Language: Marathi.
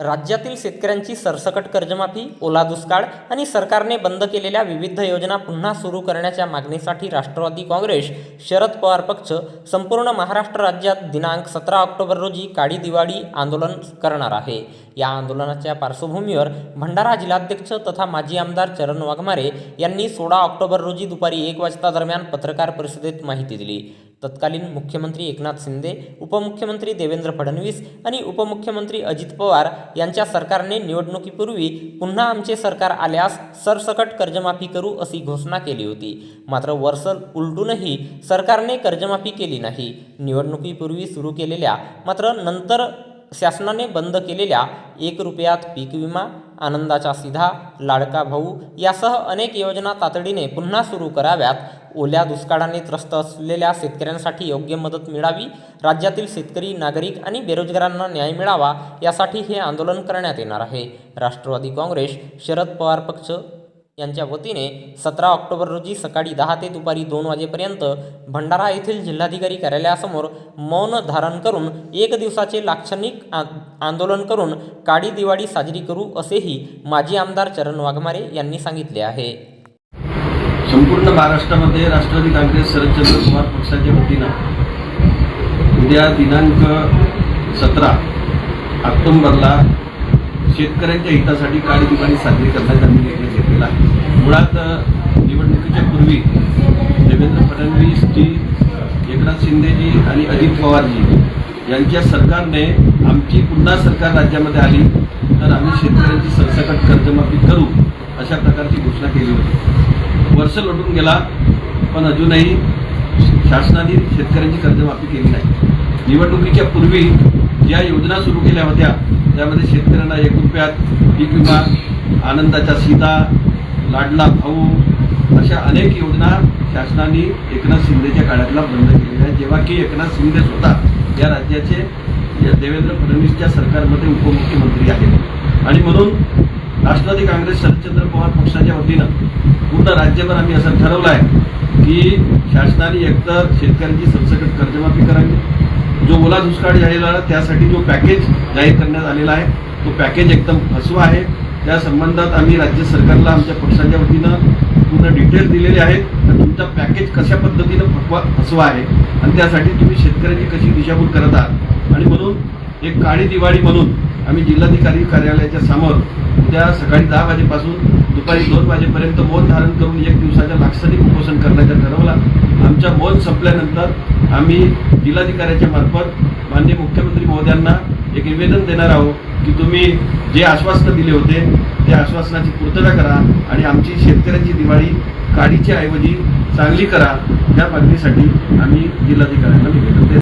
राज्यातील शेतकऱ्यांची सरसकट कर्जमाफी ओला दुष्काळ आणि सरकारने बंद केलेल्या विविध योजना पुन्हा सुरू करण्याच्या मागणीसाठी राष्ट्रवादी काँग्रेस शरद पवार पक्ष संपूर्ण महाराष्ट्र राज्यात दिनांक सतरा ऑक्टोबर रोजी काळी दिवाळी आंदोलन करणार आहे. या आंदोलनाच्या पार्श्वभूमीवर भंडारा जिल्हाध्यक्ष तथा माजी आमदार चरण वाघमारे यांनी सोळा ऑक्टोबर रोजी दुपारी एक वाजता दरम्यान पत्रकार परिषदेत माहिती दिली. तत्कालीन मुख्यमंत्री एकनाथ शिंदे उपमुख्यमंत्री देवेंद्र फडणवीस आणि उपमुख्यमंत्री अजित पवार यांच्या सरकारने निवडणुकीपूर्वी पुन्हा आमचे सरकार आल्यास सरसकट कर्जमाफी करू अशी घोषणा केली होती. मात्र वर्ष उलटूनही सरकारने कर्जमाफी केली नाही. निवडणुकीपूर्वी सुरू केलेल्या मात्र नंतर शासनाने बंद केलेल्या एक रुपयात पीक विमा आनंदाचा सिधा लाडका भाऊ यासह अनेक योजना तातडीने पुन्हा सुरू कराव्यात ओल्या दुष्काळाने त्रस्त असलेल्या शेतकऱ्यांसाठी योग्य मदत मिळावी राज्यातील शेतकरी नागरिक आणि बेरोजगारांना न्याय मिळावा यासाठी हे आंदोलन करण्यात येणार आहे. राष्ट्रवादी काँग्रेस शरद पवार पक्ष यांच्या वतीने सतरा ऑक्टोबर रोजी सकाळी दहा ते दुपारी दोन वाजेपर्यंत भंडारा येथील जिल्हाधिकारी कार्यालयासमोर मौन धारण करून एक दिवसाचे लाक्षणिक आ- आंदोलन करून काळी दिवाळी साजरी करू असेही माजी आमदार चरण वाघमारे यांनी सांगितले आहे. संपूर्ण महाराष्ट्रामध्ये राष्ट्रवादी काँग्रेस शरदचंद्र पवार पक्षाच्या वतीनं उद्या दिनांक सतरा ऑक्टोंबरला शेतकऱ्यांच्या हितासाठी काळी दिवाळी साजरी करण्याचा आम्ही निर्णय घेतलेला आहे. मुळात निवडणुकीच्या पूर्वी देवेंद्र फडणवीसजी एकनाथ शिंदेजी आणि अजित पवारजी यांच्या सरकारने आमची पुन्हा सरकार राज्यामध्ये आली तर आम्ही शेतकऱ्यांची सरसकट कर्जमाफी करू अशा प्रकारची घोषणा केली होती. वर्ष लोटून गेला पण अजूनही शासनाने शेतकऱ्यांची कर्जमाफी केली नाही. निवडणुकीच्या पूर्वी ज्या योजना सुरू केल्या होत्या त्यामध्ये शेतकऱ्यांना एक रुपयात पीक विमा आनंदाचा सीता लाडला भाऊ अशा अनेक योजना शासनाने एकनाथ शिंदेच्या काळातला बंद केलेल्या आहेत. जेव्हा की एकनाथ शिंदे स्वतः या राज्याचे देवेंद्र फडणवीसच्या सरकारमध्ये उपमुख्यमंत्री आहेत. आणि म्हणून राष्ट्रवादी काँग्रेस शरदचंद्र पवार पक्षाच्या वतीनं पूर्ण राज्यभर आम्ही असं ठरवलं आहे की शासनाने एकतर शेतकऱ्यांची सरसकट कर्जमाफी करावी. जो ओला दुष्काळ झालेला त्यासाठी जो पॅकेज जाहीर करण्यात आलेला आहे तो पॅकेज एकदम फसवा आहे. त्या संबंधात आम्ही राज्य सरकारला आमच्या पक्षाच्या वतीनं पूर्ण डिटेल्स दिलेले आहेत. तर तुमचा पॅकेज कशा पद्धतीनं फकवा फसवा आहे? आणि त्यासाठी तुम्ही शेतकऱ्यांची कशी दिशाभूल करत आहात? आणि म्हणून एक काळी दिवाळी म्हणून आम्ही जिल्हाधिकारी कार्यालयाच्या समोर उद्या सकाळी दहा वाजेपासून दुपारी दोन वाजेपर्यंत मौन धारण करून एक दिवसाच्या लाक्षणिक उपोषण करण्याचा ठरवला. आमच्या मौन संपल्यानंतर आम्ही जिल्हाधिकाऱ्याच्या मार्फत माननीय मुख्यमंत्री महोदयांना एक निवेदन देणार आहोत की तुम्ही जे आश्वासनं दिले होते त्या आश्वासनाची पूर्तता करा आणि आमची शेतकऱ्यांची दिवाळी काडीच्या ऐवजी चांगली करा. या मागणीसाठी आम्ही जिल्हाधिकाऱ्यांना निवेदन देतो